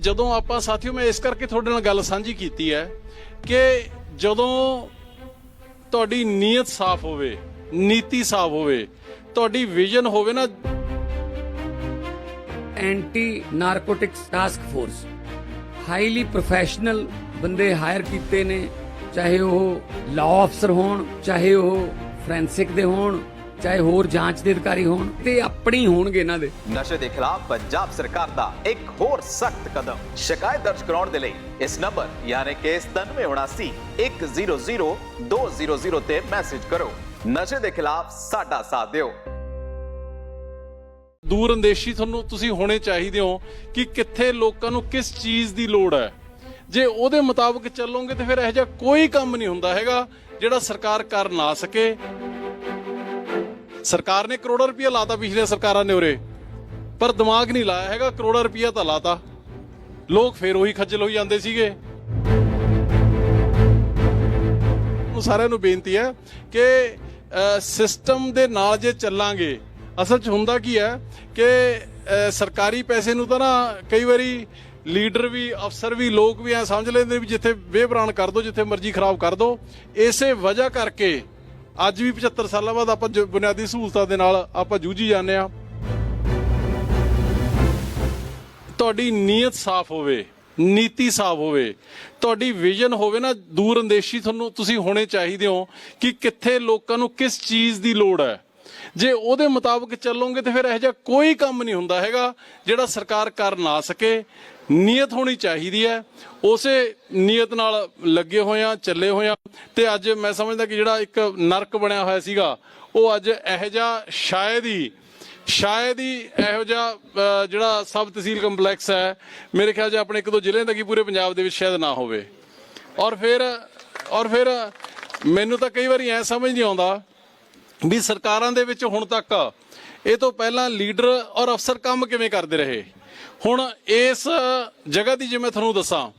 ਜਦੋਂ ਆਪਾਂ ਸਾਥੀਓ, ਮੈਂ ਇਸ ਕਰਕੇ ਤੁਹਾਡੇ ਨਾਲ ਗੱਲ ਸਾਂਝੀ ਕੀਤੀ ਹੈ ਕਿ ਜਦੋਂ ਤੁਹਾਡੀ ਨੀਅਤ ਸਾਫ਼ ਹੋਵੇ, ਨੀਤੀ ਸਾਫ਼ ਹੋਵੇ, ਤੁਹਾਡੀ ਵਿਜ਼ਨ ਹੋਵੇ ਨਾ। Anti narcotics task force highly professional ਬੰਦੇ ਹਾਇਰ ਕੀਤੇ ਨੇ, ਚਾਹੇ ਉਹ ਲਾਅ ਅਫਸਰ ਹੋਣ, ਚਾਹੇ ਉਹ ਫੋਰੈਂਸਿਕ ਦੇ ਹੋਣ ਚਾਹੇ ਹੋਰ ਜਾਂਚ ਦੇ ਅਧਿਕਾਰੀ ਹੋਣ ਤੇ ਆਪਣੀ ਹੋਣਗੇ ਇਹਨਾਂ ਦੇ। ਨਸ਼ੇ ਦੇ ਖਿਲਾਫ ਪੰਜਾਬ ਸਰਕਾਰ ਦਾ ਇੱਕ ਹੋਰ ਸਖਤ ਕਦਮ। ਸ਼ਿਕਾਇਤ ਦਰਜ ਕਰਾਉਣ ਦੇ ਲਈ ਇਸ ਨੰਬਰ ਯਾਨੀ ਕਿ 9779 100 ਤੇ ਮੈਸੇਜ ਕਰੋ। ਨਸ਼ੇ ਦੇ ਖਿਲਾਫ ਸਾਡਾ ਸਾਥ ਦਿਓ। ਦੂਰ ਅੰਦੇਸ਼ੀ ਤੁਹਾਨੂੰ ਤੁਸੀਂ ਹੋਣੇ ਚਾਹੀਦੇ ਹੋ ਕਿ ਕਿੱਥੇ ਲੋਕਾਂ ਨੂੰ ਕਿਸ ਚੀਜ਼ ਦੀ ਲੋੜ ਹੈ। ਜੇ ਉਹਦੇ ਮੁਤਾਬਕ ਚੱਲੋਗੇ ਤੇ ਫਿਰ ਇਹੋ ਜਿਹਾ ਕੋਈ ਕੰਮ ਨਹੀਂ ਹੁੰਦਾ ਹੈਗਾ ਜਿਹੜਾ ਸਰਕਾਰ ਕਰ ਨਾ ਸਕੇ। ਸਰਕਾਰ ਨੇ ਕਰੋੜਾਂ ਰੁਪਏ ਲਾਤਾ ਪਿਛਲੇ ਸਰਕਾਰਾਂ ਨੇ ਉਰੇ। ਪਰ ਦਿਮਾਗ ਨਹੀਂ ਲਾਇਆ ਹੈਗਾ, ਕਰੋੜਾਂ ਰੁਪਏ ਤਾਂ ਲਾਤਾ। ਲੋਕ ਫੇਰ ਉਹੀ ਖੱਜਲ ਹੋਈ ਜਾਂਦੇ ਸੀਗੇ। ਸਾਰਿਆਂ ਨੂੰ ਬੇਨਤੀ ਹੈ ਕਿ ਸਿਸਟਮ ਦੇ ਨਾਲ ਜੇ ਚੱਲਾਂਗੇ, ਅਸਲ 'ਚ ਹੁੰਦਾ ਕੀ ਹੈ ਕਿ ਸਰਕਾਰੀ ਪੈਸੇ ਨੂੰ ਤਾਂ ਨਾ ਕਈ ਵਾਰੀ ਲੀਡਰ ਵੀ, ਅਫਸਰ ਵੀ, ਲੋਕ ਵੀ ਐ ਸਮਝ ਲੈਂਦੇ ਵੀ ਜਿੱਥੇ ਬੇਬਰਾਨ ਕਰ ਦੋ, ਜਿੱਥੇ ਮਰਜ਼ੀ ਖਰਾਬ ਕਰ ਦੋ। ਇਸੇ ਵਜ੍ਹਾ ਕਰਕੇ ਅੱਜ ਵੀ 75 ਸਾਲਾਂ ਬਾਅਦ ਆਪਾਂ ਬੁਨਿਆਦੀ ਸਹੂਲਤਾਂ ਦੇ ਨਾਲ ਆਪਾਂ ਜੂਝੀ ਜਾਂਦੇ ਆ ਤੁਹਾਡੀ ਨੀਅਤ ਸਾਫ਼ ਹੋਵੇ, ਨੀਤੀ ਸਾਫ਼ ਹੋਵੇ, ਤੁਹਾਡੀ ਵਿਜ਼ਨ ਹੋਵੇ ਨਾ, ਦੂਰ ਅੰਦੇਸ਼ੀ ਤੁਹਾਨੂੰ ਤੁਸੀਂ ਹੋਣੇ ਚਾਹੀਦੇ ਹੋ ਕਿ ਕਿੱਥੇ ਲੋਕਾਂ ਨੂੰ ਕਿਸ ਚੀਜ਼ ਦੀ ਲੋੜ ਹੈ। ਜੇ ਉਹਦੇ ਮੁਤਾਬਕ ਚੱਲੋਗੇ ਤੇ ਫਿਰ ਇਹੋ ਜਿਹਾ ਕੋਈ ਕੰਮ ਨਹੀਂ ਹੁੰਦਾ ਹੈਗਾ ਜਿਹੜਾ ਸਰਕਾਰ ਕਰ ਨਾ ਸਕੇ ਨੀਅਤ ਹੋਣੀ ਚਾਹੀਦੀ ਹੈ। ਉਸੇ ਨੀਅਤ ਨਾਲ ਲੱਗੇ ਹੋਏ ਆ ਚੱਲੇ ਹੋਏ ਆ ਤੇ ਅੱਜ ਮੈਂ ਸਮਝਦਾ ਕਿ ਜਿਹੜਾ ਇੱਕ ਨਰਕ ਬਣਿਆ ਹੋਇਆ ਸੀਗਾ, ਉਹ ਅੱਜ ਇਹੋ ਜਿਹਾ ਸ਼ਾਇਦ ਹੀ ਸ਼ਾਇਦ ਹੀ ਇਹੋ ਜਿਹਾ ਜਿਹੜਾ ਸਬ ਤਹਿਸੀਲ ਕੰਪਲੈਕਸ ਹੈ, ਮੇਰੇ ਖਿਆਲ 'ਚ ਆਪਣੇ ਇੱਕ ਦੋ ਜ਼ਿਲ੍ਹੇ ਦਾ ਹੀ ਪੂਰੇ ਪੰਜਾਬ ਦੇ ਵਿੱਚ ਸ਼ਾਇਦ ਨਾ ਹੋਵੇ। ਔਰ ਫਿਰ ਔਰ ਫਿਰ ਮੈਨੂੰ ਤਾਂ ਕਈ ਵਾਰੀ ਐ ਸਮਝ ਨਹੀਂ ਆਉਂਦਾ ਵੀ ਸਰਕਾਰਾਂ ਦੇ ਵਿੱਚ ਹੁਣ ਤੱਕ ਇਹ ਤੋਂ ਪਹਿਲਾਂ ਲੀਡਰ ਔਰ ਅਫਸਰ ਕੰਮ ਕਿਵੇਂ ਕਰਦੇ ਰਹੇ? ਹੁਣ ਇਸ ਜਗ੍ਹਾ ਦੀ ਜਿਵੇਂ ਤੁਹਾਨੂੰ ਦੱਸਾਂ,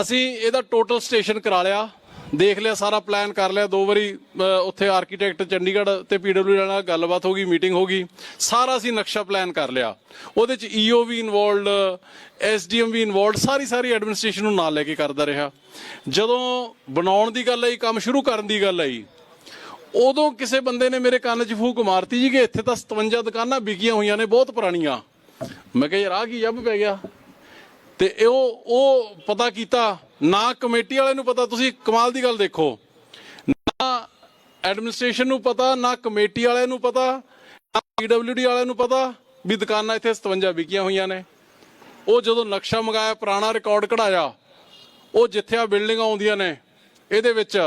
ਅਸੀਂ ਇਹਦਾ ਟੋਟਲ ਸਟੇਸ਼ਨ ਕਰਾ ਲਿਆ, ਦੇਖ ਲਿਆ, ਸਾਰਾ ਪਲਾਨ ਕਰ ਲਿਆ, ਦੋ ਵਾਰੀ ਉੱਥੇ ਆਰਕੀਟੈਕਟ ਚੰਡੀਗੜ੍ਹ ਤੇ ਪੀਡਬਲਿਊ ਨਾਲ ਗੱਲਬਾਤ ਹੋ ਗਈ ਮੀਟਿੰਗ ਹੋ ਗਈ, ਸਾਰਾ ਅਸੀਂ ਨਕਸ਼ਾ ਪਲਾਨ ਕਰ ਲਿਆ। ਉਹਦੇ ਚ ਈਓ ਵੀ ਇਨਵੋਲਡ ਐਸਡੀਐਮ ਵੀ ਇਨਵੋਲਡ ਸਾਰੀ ਸਾਰੀ ਐਡਮਿਨਿਸਟ੍ਰੇਸ਼ਨ ਨੂੰ ਨਾਲ ਲੈ ਕੇ ਕਰਦਾ ਰਿਹਾ। ਜਦੋਂ ਬਣਾਉਣ ਦੀ ਗੱਲ ਆਈ, ਕੰਮ ਸ਼ੁਰੂ ਕਰਨ ਦੀ ਗੱਲ ਆਈ, ਉਦੋਂ ਕਿਸੇ ਬੰਦੇ ਨੇ ਮੇਰੇ ਕੰਨ 'ਚ ਫੂਕ ਮਾਰਤੀ ਜੀ ਕਿ ਇੱਥੇ ਤਾਂ 57 ਦੁਕਾਨਾਂ ਵਿਕੀਆਂ ਹੋਈਆਂ ਨੇ, ਬਹੁਤ ਪੁਰਾਣੀਆਂ। ਮੈਂ ਕਿਹਾ, ਯਾਰ, ਆਹ ਕੀ ਜੱਬ ਪੈ ਗਿਆ? ਤੇ ਇਹ, ਉਹ ਉਹ ਪਤਾ ਕੀਤਾ। ਨਾ ਕਮੇਟੀ ਵਾਲੇ ਨੂੰ ਪਤਾ, ਤੁਸੀਂ ਕਮਾਲ ਦੀ ਗੱਲ ਦੇਖੋ। ਨਾ ਐਡਮਿਨਿਸਟ੍ਰੇਸ਼ਨ ਨੂੰ ਪਤਾ, ਨਾ ਕਮੇਟੀ ਵਾਲਿਆਂ ਨੂੰ ਪਤਾ, ਨਾ ਪੀਡਬਲਯੂਡੀ ਵਾਲਿਆਂ ਨੂੰ ਪਤਾ ਵੀ ਦੁਕਾਨਾਂ ਇੱਥੇ 57 ਵਿਕੀਆਂ ਹੋਈਆਂ ਨੇ। ਉਹ ਜਦੋਂ ਨਕਸ਼ਾ ਮੰਗਾਇਆ, ਪੁਰਾਣਾ ਰਿਕਾਰਡ ਕਢਾਇਆ, ਉਹ ਜਿੱਥੇ ਆ ਬਿਲਡਿੰਗਾਂ ਆਉਂਦੀਆਂ ਨੇ, ਇਹਦੇ ਵਿੱਚ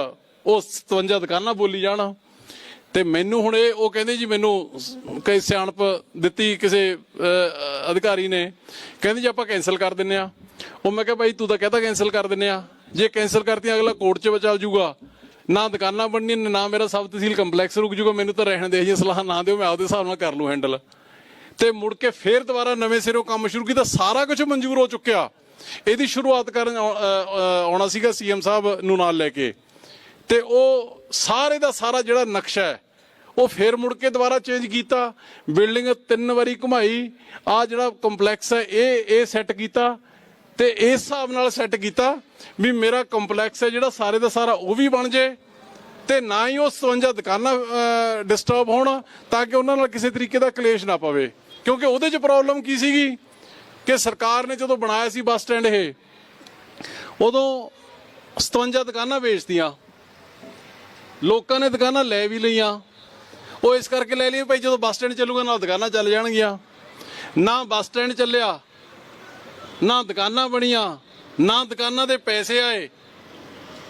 ਉਹ 57 ਦੁਕਾਨਾਂ ਬੋਲੀ ਜਾਣ। ਤੇ ਮੈਨੂੰ ਹੁਣ ਇਹ ਉਹ ਕਹਿੰਦੇ ਜੀ ਮੈਨੂੰ ਕਈ ਸਿਆਣਪ ਦਿੱਤੀ ਕਿਸੇ ਅਧਿਕਾਰੀ ਨੇ। ਕਹਿੰਦੇ ਜੀ ਆਪਾਂ ਕੈਨਸਲ ਕਰ ਦਿੰਨੇ ਆ। ਉਹ ਮੈਂ ਕਿਹਾ ਭਾਈ ਤੂੰ ਤਾਂ ਕਹਤਾ ਕੈਨਸਲ ਕਰ ਦਿੰਨੇ ਆ। ਜੇ ਕੈਨਸਲ ਕਰਤੀ ਅਗਲਾ ਕੋਰਟ 'ਚ ਚੱਲ ਜੂਗਾ। ਨਾ ਦੁਕਾਨਾਂ ਬਣਨੀਆਂ, ਨਾ ਮੇਰਾ ਸਬ ਤਹਿਸੀਲ ਕੰਪਲੈਕਸ ਰੁਕ ਜੂਗਾ। ਮੈਨੂੰ ਤਾਂ ਰਹਿਣ ਦੇ ਜੀ, ਸਲਾਹ ਨਾ ਦਿਓ, ਮੈਂ ਆਪਦੇ ਹਿਸਾਬ ਨਾਲ ਕਰ ਲੂ ਹੈਂਡਲ। ਤੇ ਮੁੜ ਕੇ ਫੇਰ ਦੁਬਾਰਾ ਨਵੇਂ ਸਿਰੋਂ ਕੰਮ ਸ਼ੁਰੂ ਕੀਤਾ। ਸਾਰਾ ਕੁਝ ਮਨਜ਼ੂਰ ਹੋ ਚੁੱਕਿਆ। ਇਹਦੀ ਸ਼ੁਰੂਆਤ ਕਰਨ ਆਉਣਾ ਸੀਗਾ ਸੀਐਮ ਸਾਹਿਬ ਨੂੰ ਨਾਲ ਲੈ ਕੇ। ਤੇ ਉਹ ਸਾਰੇ ਦਾ ਸਾਰਾ ਜਿਹੜਾ ਨਕਸ਼ਾ ਹੈ, ਉਹ ਫੇਰ ਮੁੜ ਕੇ ਦੁਬਾਰਾ ਚੇਂਜ ਕੀਤਾ। ਬਿਲਡਿੰਗ ਤਿੰਨ ਵਾਰੀ ਘੁਮਾਈ ਆ ਜਿਹੜਾ ਕੰਪਲੈਕਸ ਹੈ, ਇਹ ਇਹ ਸੈੱਟ ਕੀਤਾ ਤੇ ਇਸ ਹਿਸਾਬ ਨਾਲ ਸੈੱਟ ਕੀਤਾ ਵੀ ਮੇਰਾ ਕੰਪਲੈਕਸ ਹੈ ਜਿਹੜਾ ਸਾਰੇ ਦਾ ਸਾਰਾ ਉਹ ਵੀ ਬਣ ਜੇ ਤੇ ਨਾ ਹੀ ਉਹ 57 ਦੁਕਾਨਾਂ ਡਿਸਟਰਬ ਹੋਣ ਤਾਂ ਕਿ ਉਹਨਾਂ ਨਾਲ ਕਿਸੇ ਤਰੀਕੇ ਦਾ ਕਲੇਸ਼ ਨਾ ਪਵੇ। ਕਿਉਂਕਿ ਉਹਦੇ 'ਚ ਪ੍ਰੋਬਲਮ ਕੀ ਸੀਗੀ ਕਿ ਸਰਕਾਰ ਨੇ ਜਦੋਂ ਬਣਾਇਆ ਸੀ ਬੱਸ ਸਟੈਂਡ ਇਹ, ਉਦੋਂ 57 ਦੁਕਾਨਾਂ ਵੇਚਤੀਆਂ। ਲੋਕਾਂ ਨੇ ਦੁਕਾਨਾਂ ਲੈ ਵੀ ਲਈਆਂ। ਉਹ ਇਸ ਕਰਕੇ ਲੈ ਲਈਆਂ ਭਾਈ ਜਦੋਂ ਬੱਸ ਸਟੈਂਡ ਚੱਲੂਗਾ ਨਾਲ ਦੁਕਾਨਾਂ ਚੱਲ ਜਾਣਗੀਆਂ। ਨਾ ਬੱਸ ਸਟੈਂਡ ਚੱਲਿਆ, ਨਾ ਦੁਕਾਨਾਂ ਬਣੀਆਂ, ਨਾ ਦੁਕਾਨਾਂ ਦੇ ਪੈਸੇ ਆਏ।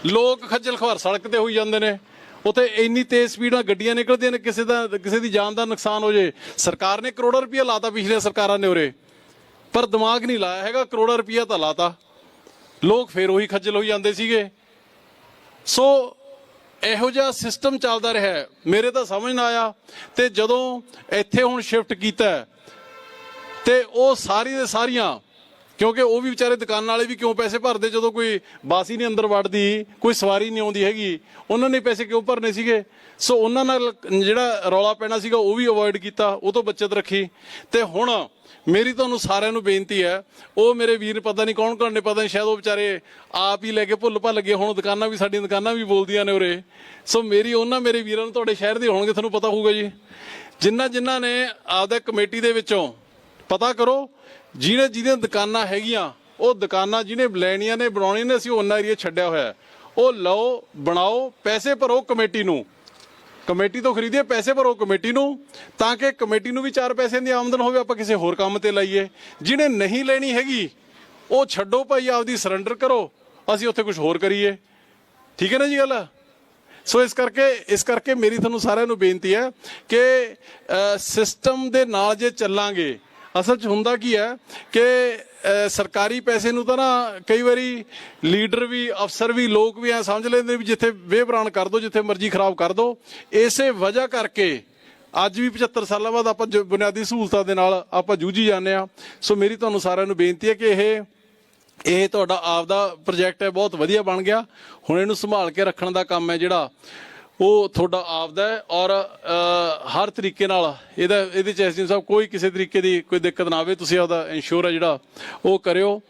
ਲੋਕ ਖੱਜਲ ਖਵਾਰ ਸੜਕ ਤੇ ਹੋਈ ਜਾਂਦੇ ਨੇ। ਉਥੇ ਇੰਨੀ ਤੇਜ਼ ਸਪੀਡ ਨਾਲ ਗੱਡੀਆਂ ਨਿਕਲਦੀਆਂ ਨੇ, ਕਿਸੇ ਦਾ ਕਿਸੇ ਦੀ ਜਾਨ ਦਾ ਨੁਕਸਾਨ ਹੋ ਜੇ। ਸਰਕਾਰ ਨੇ ਕਰੋੜਾਂ ਰੁਪਏ ਲਾਤਾ ਪਿਛਲੇ ਸਰਕਾਰਾਂ ਨੇ ਉਰੇ। ਪਰ ਦਿਮਾਗ ਨਹੀਂ ਲਾਇਆ ਹੈਗਾ, ਕਰੋੜਾਂ ਰੁਪਏ ਤਾਂ ਲਾਤਾ। ਲੋਕ ਫੇਰ ਉਹੀ ਖੱਜਲ ਹੋਈ ਜਾਂਦੇ ਸੀਗੇ। ਸੋ ਇਹੋ ਜਿਹਾ ਸਿਸਟਮ ਚੱਲਦਾ ਰਿਹਾ ਮੇਰੇ ਤਾਂ ਸਮਝ ਨਾ ਆਇਆ ਤੇ ਜਦੋਂ ਇੱਥੇ ਹੁਣ ਸ਼ਿਫਟ ਕੀਤਾ ਹੈ, ਤੇ ਉਹ ਸਾਰੀ ਦੇ ਸਾਰੀਆਂ ਕਿਉਂਕਿ ਉਹ ਵੀ ਵਿਚਾਰੇ ਦੁਕਾਨਾਂ ਵਾਲੇ ਵੀ ਕਿਉਂ ਪੈਸੇ ਭਰਦੇ? ਜਦੋਂ ਕੋਈ ਬਾਸੀ ਨਹੀਂ ਅੰਦਰ ਵੜਦੀ, ਕੋਈ ਸਵਾਰੀ ਨਹੀਂ ਆਉਂਦੀ ਹੈਗੀ, ਉਹਨਾਂ ਨੇ ਪੈਸੇ ਕਿਉਂ ਭਰਨੇ ਸੀਗੇ? ਸੋ ਉਹਨਾਂ ਨਾਲ ਜਿਹੜਾ ਰੌਲਾ ਪੈਣਾ ਸੀਗਾ, ਉਹ ਵੀ ਅਵੋਇਡ ਕੀਤਾ, ਉਹ ਤੋਂ ਬਚਤ ਰੱਖੀ। ਤੇ ਹੁਣ ਮੇਰੀ ਤੁਹਾਨੂੰ ਸਾਰਿਆਂ ਨੂੰ ਬੇਨਤੀ ਹੈ, ਉਹ ਮੇਰੇ ਵੀਰ ਪਤਾ ਨਹੀਂ ਕੌਣ ਕੌਣ ਨੇ, ਪਤਾ ਨਹੀਂ ਸ਼ਾਇਦ ਉਹ ਵਿਚਾਰੇ ਆਪ ਹੀ ਲੈ ਕੇ ਭੁੱਲ ਭੱਲ ਗਏ ਹੁਣ, ਦੁਕਾਨਾਂ ਵੀ ਸਾਡੀਆਂ ਦੁਕਾਨਾਂ ਵੀ ਬੋਲਦੀਆਂ ਨੇ ਉਰੇ। ਸੋ ਮੇਰੀ, ਉਹਨਾਂ ਮੇਰੇ ਵੀਰਾਂ ਨੂੰ ਤੁਹਾਡੇ ਸ਼ਹਿਰ ਦੇ ਹੋਣਗੇ, ਤੁਹਾਨੂੰ ਪਤਾ ਹੋਊਗਾ ਜੀ। ਜਿਨ੍ਹਾਂ ਜਿਨ੍ਹਾਂ ਨੇ ਆਪਦਾ ਕਮੇਟੀ ਦੇ ਵਿੱਚੋਂ ਪਤਾ ਕਰੋ ਜਿਹਨੇ ਜਿਹਦੀਆਂ ਦੁਕਾਨਾਂ ਹੈਗੀਆਂ, ਉਹ ਦੁਕਾਨਾਂ ਜਿਹਨੇ ਲੈਣੀਆਂ ਨੇ, ਬਣਾਉਣੀਆਂ ਨੇ, ਅਸੀਂ ਉਹਨਾਂ ਏਰੀਆ ਛੱਡਿਆ ਹੋਇਆ ਉਹ ਲਓ, ਬਣਾਓ, ਪੈਸੇ ਭਰੋ ਕਮੇਟੀ ਨੂੰ। ਕਮੇਟੀ ਤੋਂ ਖਰੀਦੀਏ, ਪੈਸੇ ਭਰੋ ਕਮੇਟੀ ਨੂੰ, ਤਾਂ ਕਿ ਕਮੇਟੀ ਨੂੰ ਵੀ 4 ਪੈਸੇ ਦੀ ਆਮਦਨ ਹੋਵੇ, ਆਪਾਂ ਕਿਸੇ ਹੋਰ ਕੰਮ ਤੇ ਲਾਈਏ। ਜਿਹਨੇ ਨਹੀਂ ਲੈਣੀ ਹੈਗੀ, ਉਹ ਛੱਡੋ ਭਾਈ, ਆਪਦੀ ਸਰੈਂਡਰ ਕਰੋ, ਅਸੀਂ ਉੱਥੇ ਕੁਝ ਹੋਰ ਕਰੀਏ। ਠੀਕ ਹੈ ਨਾ ਜੀ ਗੱਲ? ਸੋ ਇਸ ਕਰਕੇ ਇਸ ਕਰਕੇ ਮੇਰੀ ਤੁਹਾਨੂੰ ਸਾਰਿਆਂ ਨੂੰ ਬੇਨਤੀ ਹੈ ਕਿ ਸਿਸਟਮ ਦੇ ਨਾਲ ਜੇ ਚੱਲਾਂਗੇ ਅਸਲ 'ਚ ਹੁੰਦਾ ਕੀ ਹੈ ਕਿ ਸਰਕਾਰੀ ਪੈਸੇ ਨੂੰ ਤਾਂ ਨਾ ਕਈ ਵਾਰੀ ਲੀਡਰ ਵੀ, ਅਫਸਰ ਵੀ, ਲੋਕ ਵੀ ਐ ਸਮਝ ਲੈਂਦੇ ਵੀ ਜਿੱਥੇ ਵੇਬਰਾਨ ਕਰ ਦੋ, ਜਿੱਥੇ ਮਰਜ਼ੀ ਖਰਾਬ ਕਰ ਦੋ। ਇਸੇ ਵਜ੍ਹਾ ਕਰਕੇ ਅੱਜ ਵੀ 75 ਸਾਲਾਂ ਬਾਅਦ ਆਪਾਂ ਬੁਨਿਆਦੀ ਸਹੂਲਤਾਂ ਦੇ ਨਾਲ ਆਪਾਂ ਜੂਝੀ ਜਾਂਦੇ ਆ ਸੋ ਮੇਰੀ ਤੁਹਾਨੂੰ ਸਾਰਿਆਂ ਨੂੰ ਬੇਨਤੀ ਹੈ ਕਿ ਇਹ ਇਹ ਤੁਹਾਡਾ ਆਪਦਾ ਪ੍ਰੋਜੈਕਟ ਹੈ, ਬਹੁਤ ਵਧੀਆ ਬਣ ਗਿਆ। ਹੁਣ ਇਹਨੂੰ ਸੰਭਾਲ ਕੇ ਰੱਖਣ ਦਾ ਕੰਮ ਹੈ ਜਿਹੜਾ ਉਹ ਤੁਹਾਡਾ ਆਪਦਾ ਹੈ ਔਰ ਹਰ ਤਰੀਕੇ ਨਾਲ ਇਹਦਾ, ਇਹਦੇ ਚ ਐਸਡੀ ਸਾਹਿਬ ਕੋਈ ਕਿਸੇ ਤਰੀਕੇ ਦੀ ਕੋਈ ਦਿੱਕਤ ਨਾ ਆਵੇ, ਤੁਸੀਂ ਆਪਦਾ ਇੰਸ਼ੋਰ ਹੈ ਜਿਹੜਾ ਉਹ ਕਰਿਓ।